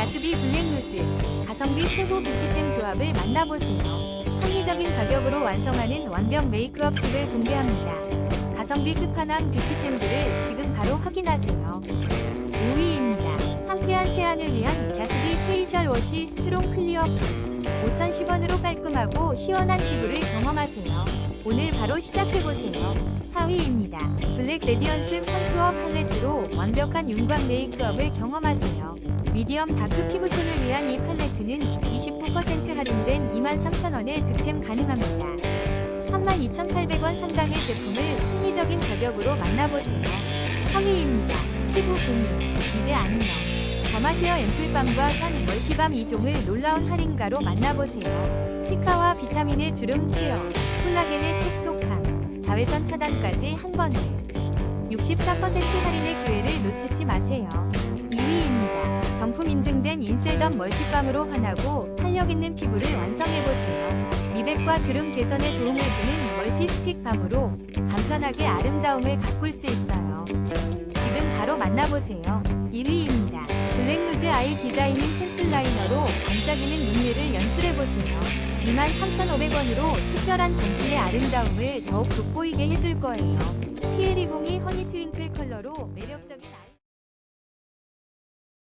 가스비 블랙루즈, 가성비 최고 뷰티템 조합을 만나보세요. 합리적인 가격으로 완성하는 완벽 메이크업 팁을 공개합니다. 가성비 끝판왕 뷰티템들을 지금 바로 확인하세요. 5위입니다. 상쾌한 세안을 위한 가스비 페이셜 워시 스트롱 클리어 핏. 5,010원으로 깔끔하고 시원한 피부를 경험하세요. 오늘 바로 시작해보세요. 4위입니다. 블랙 레디언스 컨투어 팔레트로 완벽한 윤곽 메이크업을 경험하세요. 미디엄 다크 피부톤을 위한 이 팔레트는 29% 할인된 23,000원에 득템 가능합니다. 32,800원 상당의 제품을 합리적인 가격으로 만나보세요. 3위입니다. 피부 고민, 이제 안녕. 더마시어 앰플밤과 산 멀티밤 2종을 놀라운 할인가로 만나보세요. 시카와 비타민의 주름 케어, 콜라겐의 촉촉함, 자외선 차단까지 한 번에 64% 할인의 기회를 놓치지 마세요. 2위입니다. 정품 인증된 인셀덤 멀티밤으로 환하고 탄력 있는 피부를 완성해보세요. 미백과 주름 개선에 도움을 주는 멀티스틱 밤으로 간편하게 아름다움을 가꿀 수 있어요. 지금 바로 만나보세요. 1위입니다. 블랙루즈 아이 디자이닝 펜슬 라이너로 반짝이는 눈매를 연출해보세요. 23,500원으로 특별한 당신의 아름다움을 더욱 돋보이게 해줄 거예요. 피에리공이 허니 트윙클 컬러로 매력적인 아이